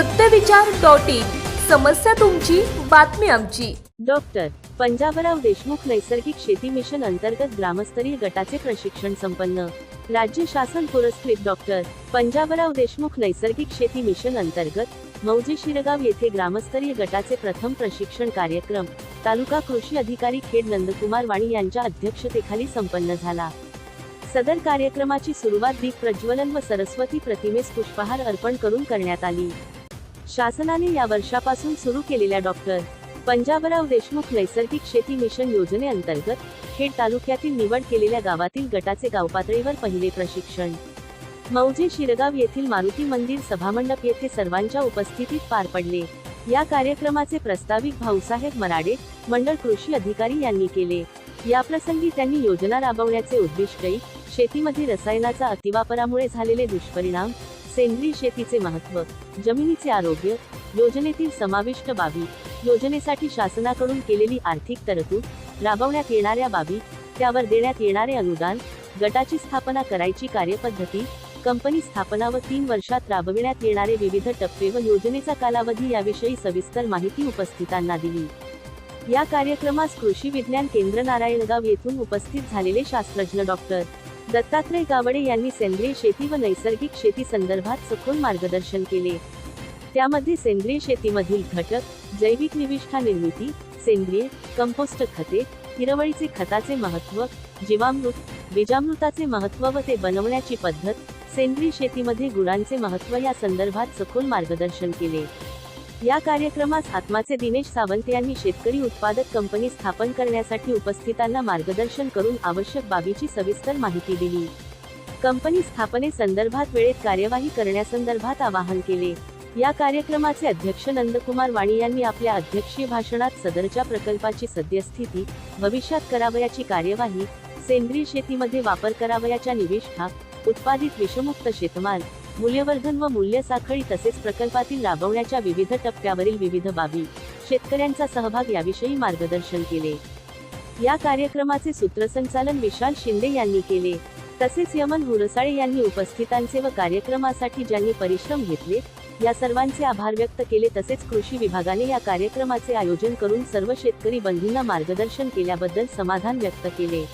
सत्यविचार dot in. समस्या तुमची बातमी आमची. डॉक्टर पंजाबराव देशमुख नैसर्गिक शेती मिशन अंतर्गत ग्रामस्तरीय गटाचे प्रशिक्षण संपन्न. राज्य शासन पुरस्कृत डॉक्टर पंजाबराव देशमुख नैसर्गिक शेती मिशन अंतर्गत मौजे शिरगाव येथे ग्रामस्तरीय गटाचे प्रथम प्रशिक्षण कार्यक्रम तालुका कृषी अधिकारी खेड नंदकुमार वाणी यांच्या अध्यक्षतेखाली संपन्न झाला. सदर कार्यक्रमाची सुरुवात दीप प्रज्वलन व सरस्वती प्रतिमेस पुष्पहार अर्पण करून करण्यात आली. शासनाने या वर्षापासून सुरू केलेल्या डॉक्टर पंजाबराव देशमुख नैसर्गिक शेती मिशन योजनेअंतर्गत खेड तालुक्यातील निवड केलेल्या गावातील गटाचे गावपातळीवर पहिले प्रशिक्षण. मौजे शिरगाव येथील मारुती मंदिर सभामंडप येथे सर्वांच्या उपस्थितीत पार पडले. या कार्यक्रमाचे प्रस्ताविक भाऊसाहेब मराडे मंडळ कृषी अधिकारी यांनी केले. याप्रसंगी त्यांनी योजना राबवण्याचे उद्दिष्टही शेतीमध्ये रसायनाचा अतिवापरामुळे झालेले दुष्परिणाम सेंद्रिय शेतीचे महत्त्व जमिनीचे आरोग्य योजनेतील समाविष्ट बाबी योजनेसाठी शासनाकडून केलेली आर्थिक तरतूद राबवण्यात येणाऱ्या बाबी त्यावर देण्यात येणारे अनुदान गटाची स्थापना करायची कार्यपद्धती कंपनी स्थापना व तीन वर्षात राबविण्यात येणारे विविध टप्पे व योजनेचा कालावधी याविषयी सविस्तर माहिती उपस्थितांना दिली. या कार्यक्रमास कृषी विज्ञान केंद्र नारायणगाव येथून उपस्थित झालेले शास्त्रज्ञ डॉक्टर दत्तात्रय गावडे यांनी सेंद्रिय शेती व नैसर्गिक शेती संदर्भात सखोल मार्गदर्शन केले. त्यामध्ये सेंद्रिय शेतीमधील घटक जैविक निविष्ठा निर्मिती सेंद्रिय कंपोस्ट खते हिरवळीचे खताचे महत्त्व जीवामृत बीजामृताचे महत्त्व व ते बनवण्याची पद्धत सेंद्रिय शेतीमध्ये गुणांचे महत्त्व या संदर्भात सखोल मार्गदर्शन केले. या कार्यक्रमास आत्माचे दिनेश सावंत यांनी शेतकरी उत्पादक कंपनी स्थापन करण्यासाठी उपस्थितांना मार्गदर्शन करून आवश्यक बाबीची सविस्तर माहिती दिली. कंपनी स्थापने संदर्भात वेळेत कार्यवाही करण्यासंदर्भात आवाहन केले. या कार्यक्रमाचे अध्यक्ष नंदकुमार वाणी यांनी आपल्या अध्यक्षीय भाषणात सदरच्या प्रकल्पाची सद्यस्थिती भविष्यात करावयाची कार्यवाही सेंद्रिय शेतीमध्ये वापर करावयाच्या निविष्ठा उत्पादित विषमुक्त शेतमाल मूल्यवर्धन व मूल्य साखळी तसेच प्रकल्पातील राबवण्याच्या विविध टप्प्यावरील विविध बाबी शेतकऱ्यांचा सहभाग याविषयी मार्गदर्शन केले. या कार्यक्रमाचे सूत्रसंचालन विशाल शिंदे यांनी केले. तसेच यमन हुरसाळे यांनी उपस्थितांचे व कार्यक्रमासाठी ज्यांनी परिश्रम घेतले या सर्वांचे आभार व्यक्त केले. तसेच कृषी विभागाने या कार्यक्रमाचे आयोजन करून सर्व शेतकरी बंधूंना मार्गदर्शन केल्याबद्दल समाधान व्यक्त केले.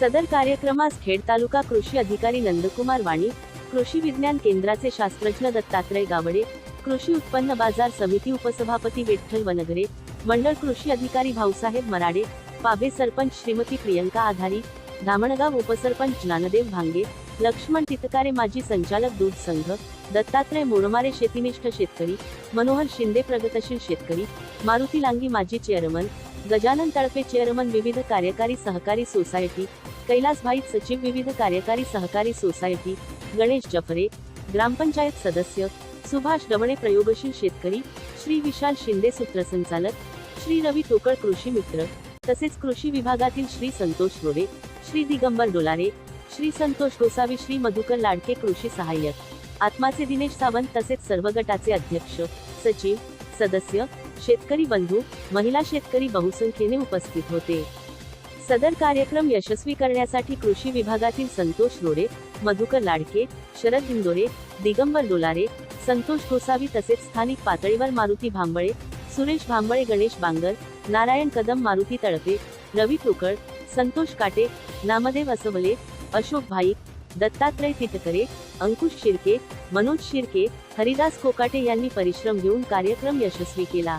सदर कार्यक्रमास खेड तालुका कृषी अधिकारी नंदकुमार वाणी कृषी विज्ञान केंद्राचे शास्त्रज्ञ दत्तात्रय गावडे कृषी उत्पन्न बाजार समिती उपसभापती विठ्ठल वनगरे मंडळ कृषी अधिकारी भाऊसाहेब मराडे पाबे सरपंच श्रीमती प्रियंका आधारी धामणगाव उपसरपंच ज्ञानदेव भांगे लक्ष्मण तितकारे माजी संचालक दूध संघ दत्तात्रय मोरमारे शेतीनिष्ठ शेतकरी मनोहर शिंदे प्रगतशील शेतकरी मारुती लांगी माजी चेअरमन गजानन तळपे चेअरमन विविध कार्यकारी सहकारी सोसायटी कैलास भाईत सचिव विविध कार्यकारी सहकारी सोसायटी गणेश जफरे ग्रामपंचायत सदस्य सुभाष डवणे प्रयोगशील शेतकरी श्री विशाल शिंदे सूत्रसंचालक श्री रवी टोकळ कृषी मित्र तसेच कृषी विभागातील श्री संतोष रोडे श्री दिगंबर डोलारे श्री संतोष गोसावी श्री मधुकर लाडके कृषी सहाय्यक आत्माचे दिनेश सावंत तसेच सर्व गटाचे अध्यक्ष सचिव सदस्य शेतकरी बंधू महिला शेतकरी बहुसंख्येने उपस्थित होते. सदर कार्यक्रम यशस्वी करण्यासाठी कृषी विभागातील संतोष रोडे मधुकर लाडके शरद इंदोरे दिगंबर डोलारे संतोष गोसावी तसेच स्थानिक पातळीवर मारुती भांबळे सुरेश भांबळे गणेश बांगर नारायण कदम मारुती तळपे रवी टोकळ संतोष काटे नामदेव असवले अशोक भाईक दत्तात्रय तिटकरे अंकुश शिर्के मनोज शिर्के हरिदास कोकाटे यांनी परिश्रम घेऊन कार्यक्रम यशस्वी केला.